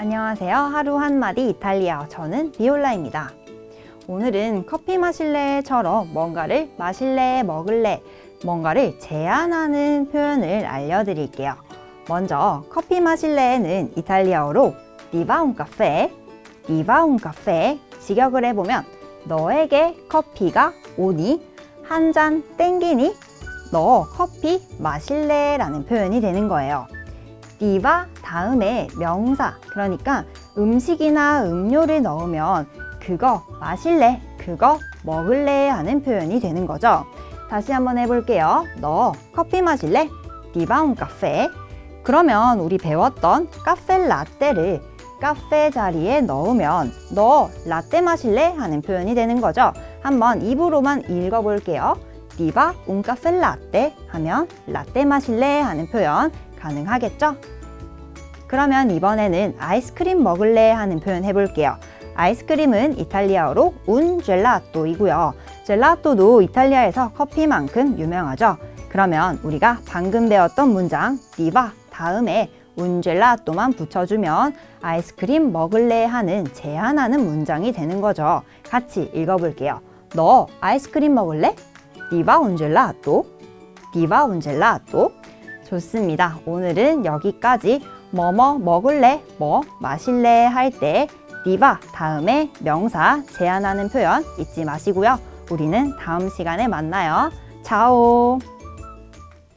안녕하세요. 하루 한마디 이탈리아. 저는 비올라입니다. 오늘은 커피 마실래처럼 뭔가를 마실래, 먹을래, 뭔가를 제안하는 표현을 알려드릴게요. 먼저 커피 마실래는 이탈리아어로 디바 운 카페, 디바 운 카페 직역을 해보면 너에게 커피가 오니 한 잔 땡기니 너 커피 마실래? 라는 표현이 되는 거예요. 디바 다음에 명사 그러니까 음식이나 음료를 넣으면 그거 마실래? 그거 먹을래? 하는 표현이 되는 거죠. 다시 한번 해볼게요. 너 커피 마실래? 디바 운 카페. 그러면 우리 배웠던 카페 라떼를 카페 자리에 넣으면 너 라떼 마실래? 하는 표현이 되는 거죠. 한번 입으로만 읽어볼게요. 디바 운 카페 라떼 하면 라떼 마실래? 하는 표현 가능하겠죠? 그러면 이번에는 아이스크림 먹을래? 하는 표현 해볼게요. 아이스크림은 이탈리아어로 운 젤라또이고요. 젤라또도 이탈리아에서 커피만큼 유명하죠. 그러면 우리가 방금 배웠던 문장 디바 다음에 운 젤라또만 붙여주면 아이스크림 먹을래 하는 제안하는 문장이 되는 거죠. 같이 읽어볼게요. 너 아이스크림 먹을래? 디바 운 젤라또? 디바 운 젤라또? 좋습니다. 오늘은 여기까지 뭐뭐 먹을래, 뭐 마실래 할때 디바 다음에 명사 제안하는 표현 잊지 마시고요. 우리는 다음 시간에 만나요. 차오!